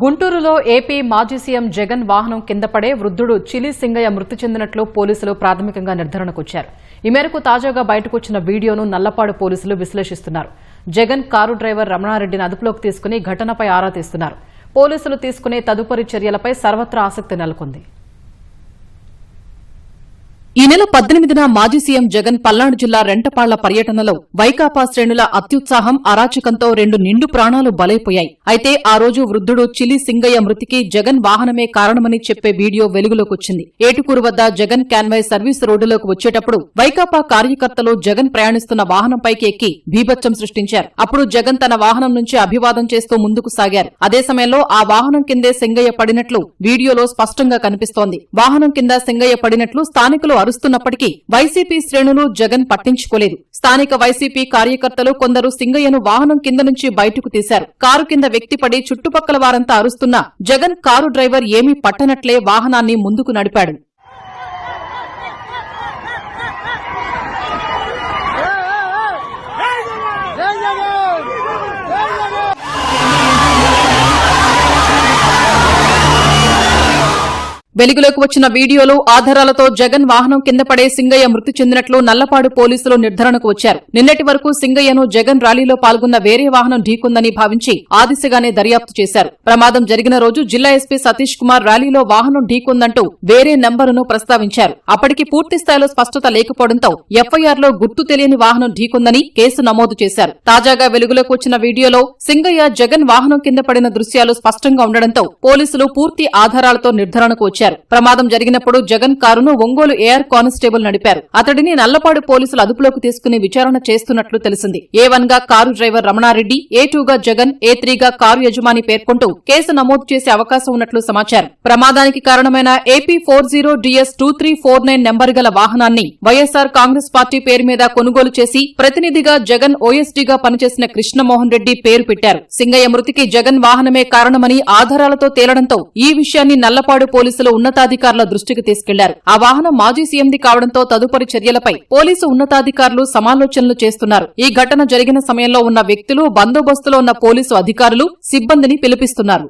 గుంటూరులో ఏపీ మాజీ సీఎం జగన్ వాహనం కింద పడే వృద్ధుడు చిలి సింగయ్య మృతి చెందినట్లు పోలీసులు ప్రాథమికంగా నిర్ధారణకొచ్చారు ఈ మేరకు తాజాగా బయటకొచ్చిన వీడియోను నల్లపాడు పోలీసులు విశ్లేషిస్తున్నారు. జగన్ కారు డ్రైవర్ రమణారెడ్డిని అదుపులోకి తీసుకుని ఘటనపై ఆరా తీస్తున్నారు. పోలీసులు తీసుకునే తదుపరి చర్యలపై సర్వత్రా ఆసక్తి నెలకొంది. ఈ నెల పద్దెనిమిదిన మాజీ సీఎం జగన్ పల్నాడు జిల్లా రెంటపాళ్ళ పర్యటనలో వైకాపా శ్రేణుల అత్యుత్సాహం అరాచకంతో రెండు నిండు ప్రాణాలు బలైపోయాయి. అయితే ఆ రోజు వృద్ధుడు చిలి సింగయ్య మృతికి జగన్ వాహనమే కారణమని చెప్పే వీడియో వెలుగులోకొచ్చింది. ఏటుకూరు వద్ద జగన్ క్యాన్వై సర్వీస్ రోడ్డులోకి వచ్చేటప్పుడు వైకాపా కార్యకర్తలు జగన్ ప్రయాణిస్తున్న వాహనంపైకి ఎక్కి భీభత్సం సృష్టించారు. అప్పుడు జగన్ తన వాహనం నుంచి అభివాదం చేస్తూ ముందుకు సాగారు. అదే సమయంలో ఆ వాహనం కిందే సింగయ్య పడినట్లు వీడియోలో స్పష్టంగా కనిపిస్తోంది. వాహనం కింద సింగయ్య పడినట్లు స్థానికులు అరుస్తున్నప్పటికీ వైసీపీ శ్రేణులు జగన్ పట్టించుకోలేదు. స్థానిక వైసీపీ కార్యకర్తలు కొందరు సింగయ్యను వాహనం కింద నుంచి బయటకు తీశారు. కారు కింద వ్యక్తి పడి చుట్టుపక్కల వారంతా అరుస్తున్నా జగన్ కారు డ్రైవర్ ఏమీ పట్టనట్లే వాహనాన్ని ముందుకు నడిపాడు. వెలుగులోకి వచ్చిన వీడియోలు ఆధారాలతో జగన్ వాహనం కింద పడే సింగయ్య మృతి చెందినట్లు నల్లపాడు పోలీసులు నిర్ధారణకు వచ్చారు. నిన్నటి వరకు సింగయ్యను జగన్ ర్యాలీలో పాల్గొన్న వేరే వాహనం ఢీకొందని భావించి ఆ దిశగానే దర్యాప్తు చేశారు. ప్రమాదం జరిగిన రోజు జిల్లా ఎస్పీ సతీష్ కుమార్ ర్యాలీలో వాహనం ఢీకొందంటూ వేరే నెంబరును ప్రస్తావించారు. అప్పటికి పూర్తి స్థాయిలో స్పష్టత లేకపోవడంతో ఎఫ్ఐఆర్లో గుర్తు తెలియని వాహనం ఢీకొందని కేసు నమోదు చేశారు. తాజాగా వెలుగులోకి వచ్చిన వీడియోలో సింగయ్య జగన్ వాహనం కింద పడిన దృశ్యాలు స్పష్టంగా ఉండడంతో పోలీసులు పూర్తి ఆధారాలతో నిర్ధారణకు వచ్చారు. ప్రమాదం జరిగినప్పుడు జగన్ కారును ఒంగోలు ఏఆర్ కానిస్టేబుల్ నడిపారు. అతడిని నల్లపాడు పోలీసులు అదుపులోకి తీసుకుని విచారణ చేస్తున్నట్లు తెలిసింది. ఏ వన్గా కారు డ్రైవర్ రమణారెడ్డి ఏ గా జగన్ ఏ గా కారు యజమాని పేర్కొంటూ కేసు నమోదు చేసే అవకాశం ఉన్నట్లు సమాచారం. ప్రమాదానికి కారణమైన AP four zero DS two three four nine number గల వాహనాన్ని వైఎస్సార్ కాంగ్రెస్ పార్టీ పేరు మీద కొనుగోలు చేసి ప్రతినిధిగా జగన్ ఓఎస్డీగా పనిచేసిన కృష్ణమోహన్ రెడ్డి పేరు పెట్టారు. సింగయ్య మృతికి జగన్ వాహనమే కారణమని ఆధారాలతో తేలడంతో ఈ విషయాన్ని నల్లపాడు పోలీసులు ఉన్నతాధికారుల దృష్టికి తీసుకెళ్ళారు. ఆ వాహనం మాజీ సీఎంది కావడంతో తదుపరి చర్యలపై పోలీసు ఉన్నతాధికారులు సమాలోచనలు చేస్తున్నారు. ఈ ఘటన జరిగిన సమయంలో ఉన్న వ్యక్తులు బందోబస్తులో ఉన్న పోలీసు అధికారులు సిబ్బందిని పిలిపిస్తున్నారు.